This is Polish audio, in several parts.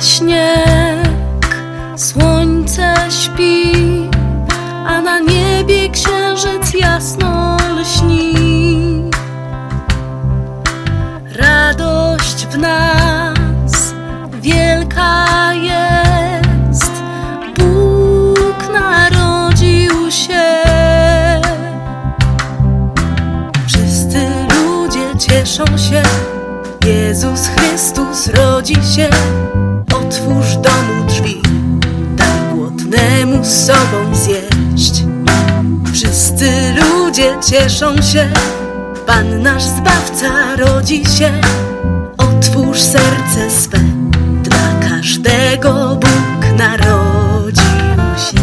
śnieg, słońce śpi, a na niebie księżyc jasno lśni. Radość w nas wielka jest, Bóg narodził się. Wszyscy ludzie cieszą się, Jezus Chrystus rodzi się. Z sobą zjeść. Wszyscy ludzie cieszą się, Pan nasz Zbawca rodzi się. Otwórz serce swe, dla każdego Bóg narodził się.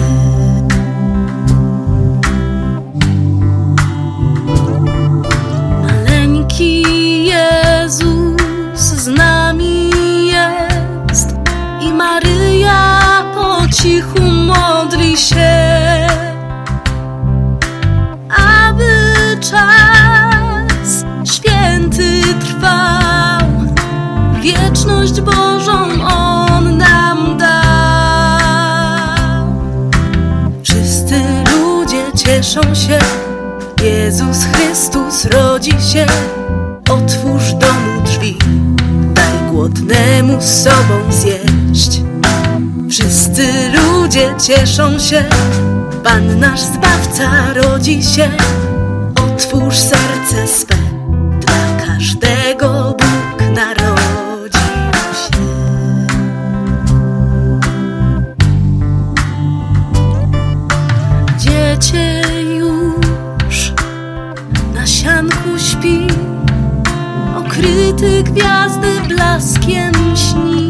Maleńki Jezus z nami jest i Maryja po cichu się, aby czas święty trwał, wieczność Bożą On nam dał. Wszyscy ludzie cieszą się, Jezus Chrystus rodzi się. Otwórz domu drzwi, daj głodnemu z sobą zjeść. Wszyscy ludzie cieszą się, Pan nasz Zbawca rodzi się. Otwórz serce swe, dla każdego Bóg narodził się. Dziecię już na sianku śpi, okryty gwiazdy blaskiem śni.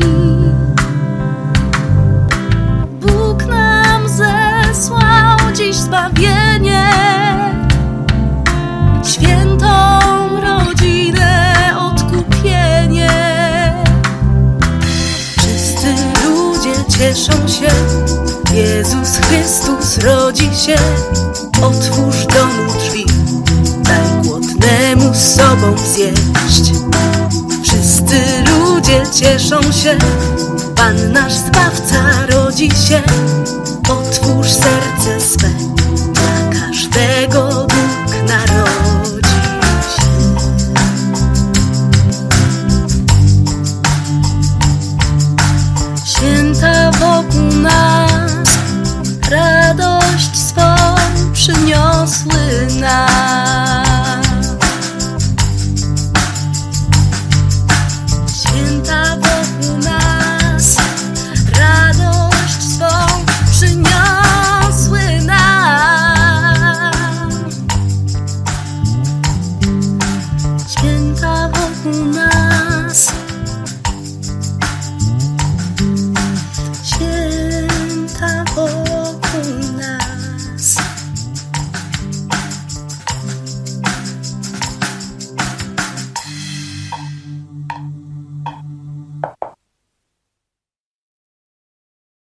Cieszą się, Jezus Chrystus rodzi się. Otwórz domu drzwi, daj głodnemu z sobą zjeść. Wszyscy ludzie cieszą się, Pan nasz Zbawca rodzi się. Otwórz serce swe, No.